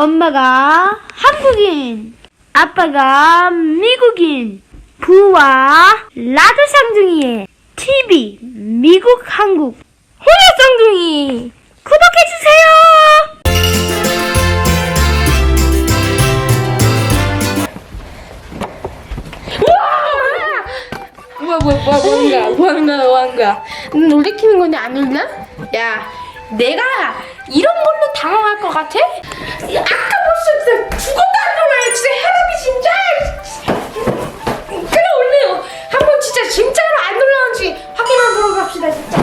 엄마가 한국인, 아빠가 미국인, 부와 라드 쌍둥이의 TV 미국 한국 혼혈 쌍둥이 구독해주세요! 뭐야 뭐야 뭐야 뭐 하는 거야 뭐 하는 거야 뭐 하는 거야 너 놀래키는 거냐 안 놀라? 야 내가 이런 걸로 당황할 것 같아? 야, 아까 벌써 진짜 죽었다 안 놀아요 진짜 해답이 진짜 끌어올래요. 한번 진짜 진짜로 안 놀라는지 확인하도록 합시다 진짜.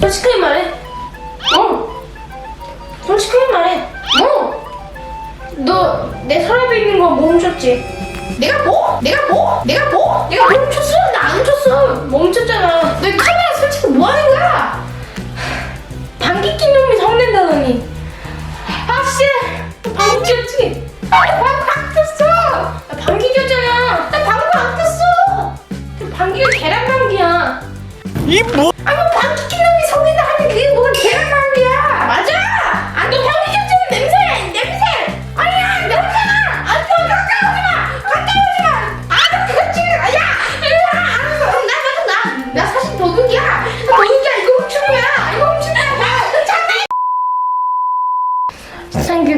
솔직하게 말해. 어. 솔직하게 말해. 어. 너 내 서랍에 있는 거 멈췄지? 내가 뭐? 내가 뭐? 내가 뭐? 내가 멈췄어? 나 안 멈췄어. 멈췄잖아. 너 카메라 설치고 뭐 하는 거야? 방귀 낀 놈이 성낸다더니. 아 씨, 방귀 꼈지? 아, 방귀 안 꼈어. 나 방귀 꼈잖아. 나 방귀 안 꼈어. 그 방귀가 계란 방귀야. 이 뭐? 아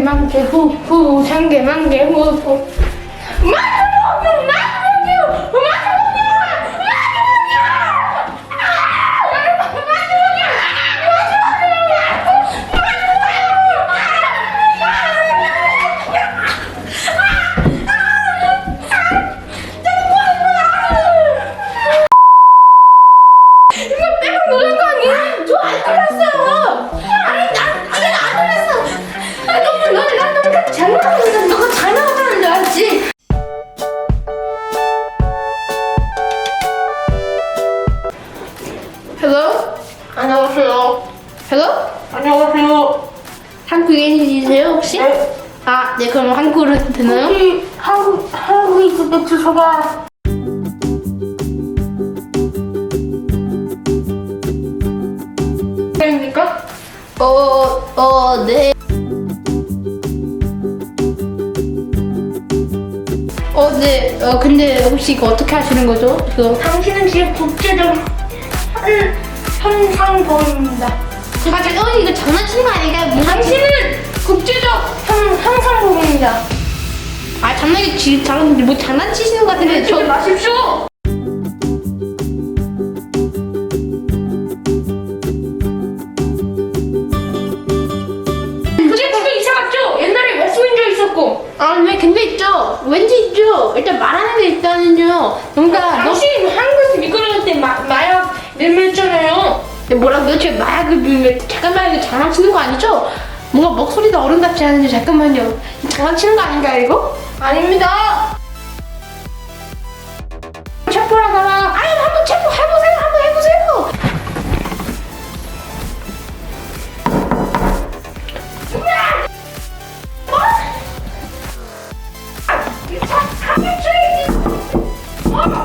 만개 후후 상계만개 후후. 마 헬로 안녕하세요. 한국인이세요 혹시? 네. 아, 네 그럼 한국어로 해도 되나요? 혹시 한국 한국인 근데 주소가 됩니까? 어, 어, 네. 어, 네. 어, 근데 혹시 이거 어떻게 하시는 거죠? 이거 당신은 지금 국제적 현 현상범입니다. 아, 저, 어, 이거 장난치는 거 아닌가요? 뭐, 당신은 국제적 현 현상범입니다. 아, 장난이 지, 장, 뭐 장난치시는 거 같은데 저 마십시오. 그제 집에 이사 갔죠? 옛날에 웨스민저 있었고. 아, 왜 근데 있죠? 왠지 있죠? 일단 말하는 게 있다는요. 뭔가 너 당신 한국에서 미끄러울 때 마, 마약 밀밀잖아요. 뭐라고요? 제가 마약을 밀면 잠깐만 이거 장난치는 거 아니죠? 뭔가 목소리도 어른답지 않은데 잠깐만요. 장난치는 거 아닌가요 이거? 아닙니다. 체포하러 가라. 아니 한번 체포 해보세요. 한번 해보세요.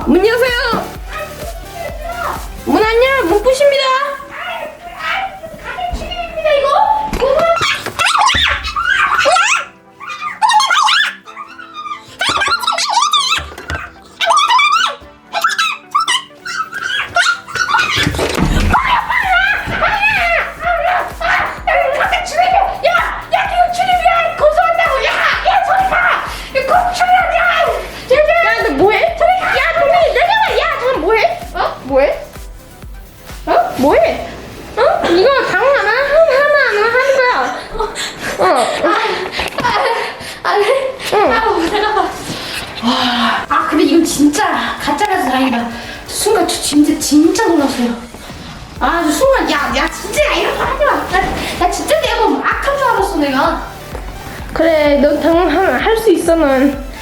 문 여세요. 문 안녕. 문 부십니다. 뭐해? 어? 이거 당황 하나 하나 하나 하는 거야. 어. 아, 네. 응. 내가 봐. 아, 근데 이거 진짜 가짜라서 다행이다. 순간 저 진짜 진짜 놀랐어요. 아, 저 순간 야, 야, 진짜 야, 이런 거 하지 마. 나, 나 진짜 내가 뭐 악한 줄 알았어, 내가. 그래, 넌 당황할 수 있어, 넌.